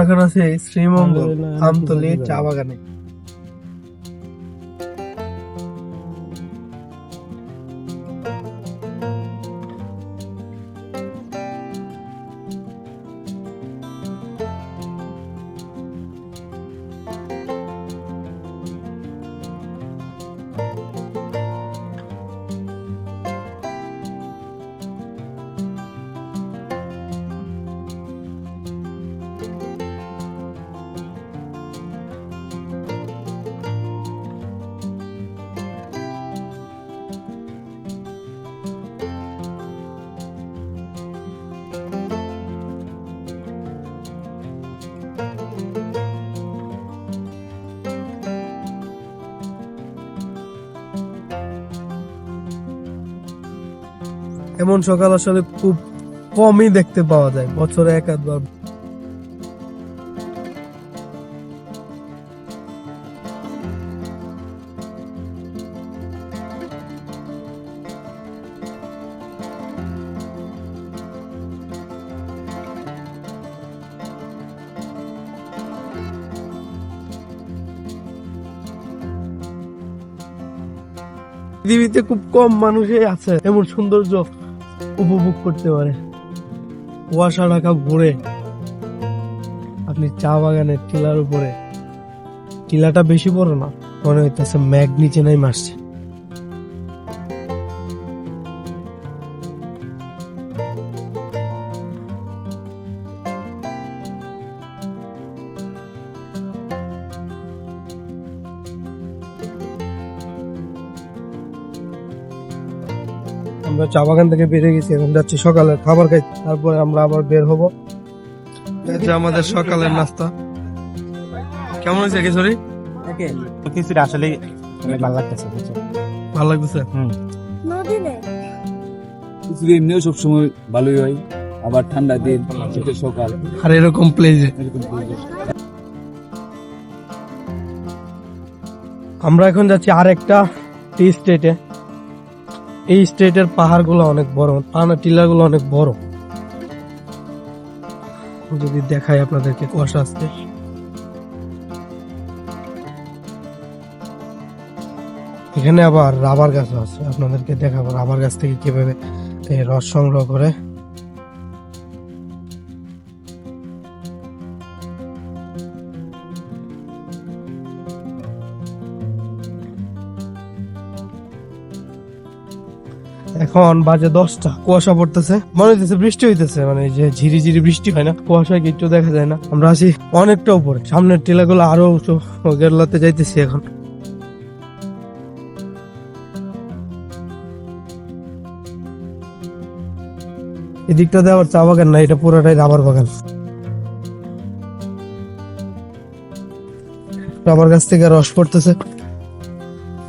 এখন আছি শ্রীমঙ্গল। আমতলি চা বাগানে। এমন সকাল আসলে খুব কমই দেখতে পাওয়া যায়, বছরে এক আধবার। পৃথিবীতে খুব কম মানুষই আছে, এমন সৌন্দর্য উপভোগ করতে পারে। কুয়াশা ঢাকা ভোরে আপনি চা বাগানের টিলার উপরে। টিলাটা বেশি বড় না, মনে হইতেছে ম্যাগ নিচে নাই মারছে আমরা চা বাগান থেকে বেরিয়ে গেছি এখন যাচ্ছি সকালে খাবার খাই তারপরে আমরা আবার বের হব। এই যে আমাদের সকালের নাস্তা। কেমন হয়েছে কিশোরী? কিছুটা আসলে অনেক ভালো লাগতেছে? ভালো লাগতেছে? পৃথিবী এমনিও সবসময় ভালোই হয় আবার ঠান্ডা দিন শীতের সকাল। আর এরকম প্লেজে এরকম পরিবেশ। আমরা এখন যাচ্ছি আর একটা টি স্টেটে এই স্টেটের পাহাড়গুলো অনেক বড়, পানা টিলাগুলো অনেক বড়। যদি দেখাই আপনাদেরকে কুয়াশা আসতে এখানে আবার রাবার গাছ আছে, আপনাদেরকে দেখাবো রাবার গাছ থেকে কীভাবে রস সংগ্রহ করে এখন বাজে দশটা, কুয়াশা পড়তেছে। মনে হইতেছে বৃষ্টি হইতেছে মানে যে ঝিরি ঝিরি বৃষ্টি হয় না, কুয়াশায় কিছু দেখা যায় না। আমরা আছি অনেকটা উপরে, সামনের টিলাগুলো আরও উঁচু, গেরলাতে যাইতেছি এখন। এদিকটাতে আবার চা বাগান না এটা পুরোটাই রাবার বাগান। রাবার গাছ থেকে রস পড়তেছে।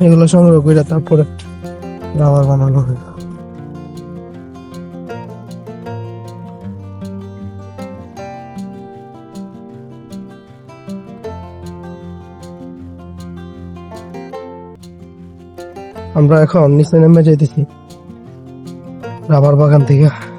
এগুলো সংগ্রহ করে তারপরে রাবার বানানো হয়। আমরা এখন নিচে নেমে যাইতেছি। রাবার বাগান থেকে।